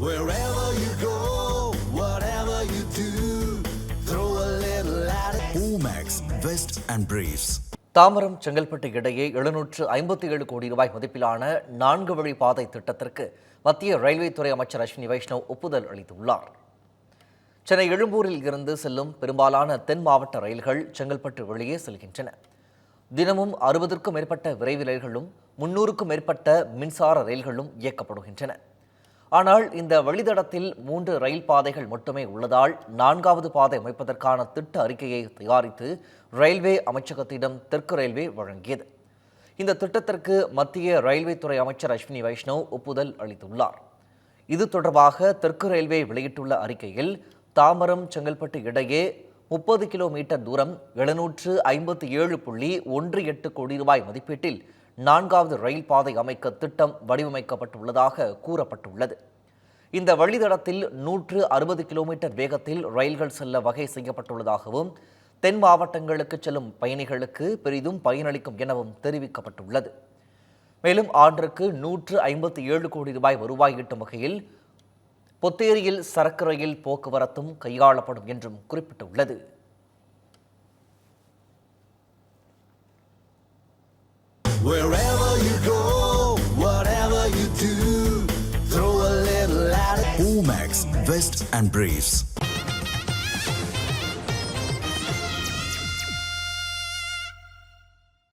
Wherever you go, whatever you do, throw a little at it. Omax, Vest and Briefs. Tambaram Chengalpattu இடையே எழுநூற்று ஐம்பத்தி ஏழு கோடி ரூபாய் மதிப்பிலான நான்கு வழி பாதை திட்டத்திற்கு மத்திய ரயில்வே துறை அமைச்சர் அஸ்வினி வைஷ்ணவ் ஒப்புதல் அளித்துள்ளார் சென்னை எழும்பூரில் இருந்து செல்லும் பெரும்பாலான தென் மாவட்ட ரயில்கள் செங்கல்பட்டு வெளியே செல்கின்றன தினமும் அறுபதற்கும் மேற்பட்ட விரைவு ரயில்களும் முன்னூறுக்கும் மேற்பட்ட மின்சார ரயில்களும் இயக்கப்படுகின்றன ஆனால் இந்த வழித்தடத்தில் மூன்று ரயில் பாதைகள் மட்டுமே உள்ளதால் நான்காவது பாதை அமைப்பதற்கான திட்ட அறிக்கையை தயாரித்து ரயில்வே அமைச்சகத்திடம் தெற்கு ரயில்வே வழங்கியது. இந்த திட்டத்திற்கு மத்திய ரயில்வே துறை அமைச்சர் அஸ்வினி வைஷ்ணவ் ஒப்புதல் அளித்துள்ளார். இது தொடர்பாக தெற்கு ரயில்வே வெளியிட்டுள்ள அறிக்கையில் தாமரம் செங்கல்பட்டு இடையே முப்பது கிலோமீட்டர் தூரம் எழுநூற்று ஐம்பத்தி ஏழு புள்ளி ஒன்று எட்டு கோடி ரூபாய் மதிப்பீட்டில் நான்காவது ரயில் பாதை அமைக்க திட்டம் வடிவமைக்கப்பட்டுள்ளதாக கூறப்பட்டுள்ளது. இந்த வழித்தடத்தில் நூற்று அறுபது கிலோமீட்டர் வேகத்தில் ரயில்கள் செல்ல வகை செய்யப்பட்டுள்ளதாகவும் தென் மாவட்டங்களுக்கு செல்லும் பயணிகளுக்கு பெரிதும் பயனளிக்கும் எனவும் தெரிவிக்கப்பட்டுள்ளது. மேலும் ஆண்டிற்கு நூற்று ஐம்பத்தி ஏழு கோடி ரூபாய் வருவாய் ஈட்டும் வகையில் பொத்தேரியில் சரக்கு ரயில் போக்குவரத்தும் கையாளப்படும் என்றும் குறிப்பிட்டுள்ளது Wherever you go, whatever you do, throw a little at it. Omax, Vest and Briefs.